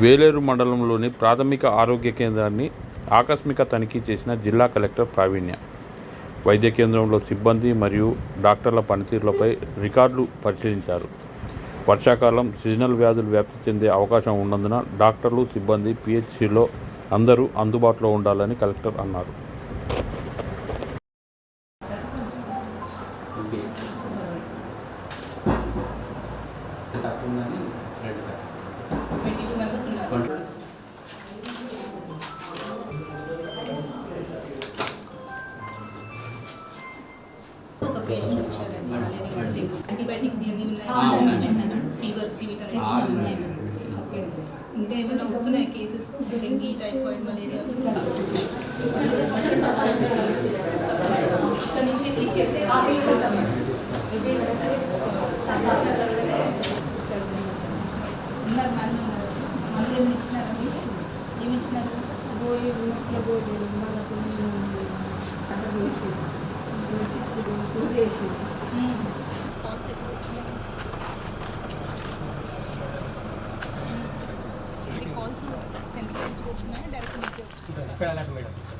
వేలేరు మండలంలోని ప్రాథమిక ఆరోగ్య కేంద్రాన్ని ఆకస్మిక తనిఖీ చేసిన జిల్లా కలెక్టర్ ప్రావీణ్య. వైద్య కేంద్రంలో సిబ్బంది మరియు డాక్టర్ల పనితీరులపై రికార్డులు పరిశీలించారు. వర్షాకాలం సీజనల్ వ్యాధులు వ్యాప్తి చెందే అవకాశం ఉన్నందున డాక్టర్లు సిబ్బంది పిహెచ్సిలో అందరూ అందుబాటులో ఉండాలని కలెక్టర్ అన్నారు. తక్కువని రెడ్ ట్వంటీ టూ మెంబర్స్ ఉన్నారు ఒక పేషెంట్ వచ్చారండి మలేరియా వంటి యాంటీబయాటిక్స్ ఇవన్నీ ఉన్నాయి ఫీవర్స్కి విటమిన్స్ ఇంకా ఏమైనా వస్తున్నాయి కేసెస్ డెంగీ టైఫాయిడ్ మలేరియా ఇక్కడ నుంచి తీసుకెళ్తే ఉన్నారు మంది మందులు ఏమి ఇచ్చినారా మీకు ఏమి ఇచ్చినారు గోళీ ముట్ల గోళీలు మనకు అక్కడ చేసి చూసి చూసేసి కాల్స్ సెంట్రలైజ్డ్ వస్తున్నాయా డైరెక్ట్ మీకు వస్తున్నాయా మేడం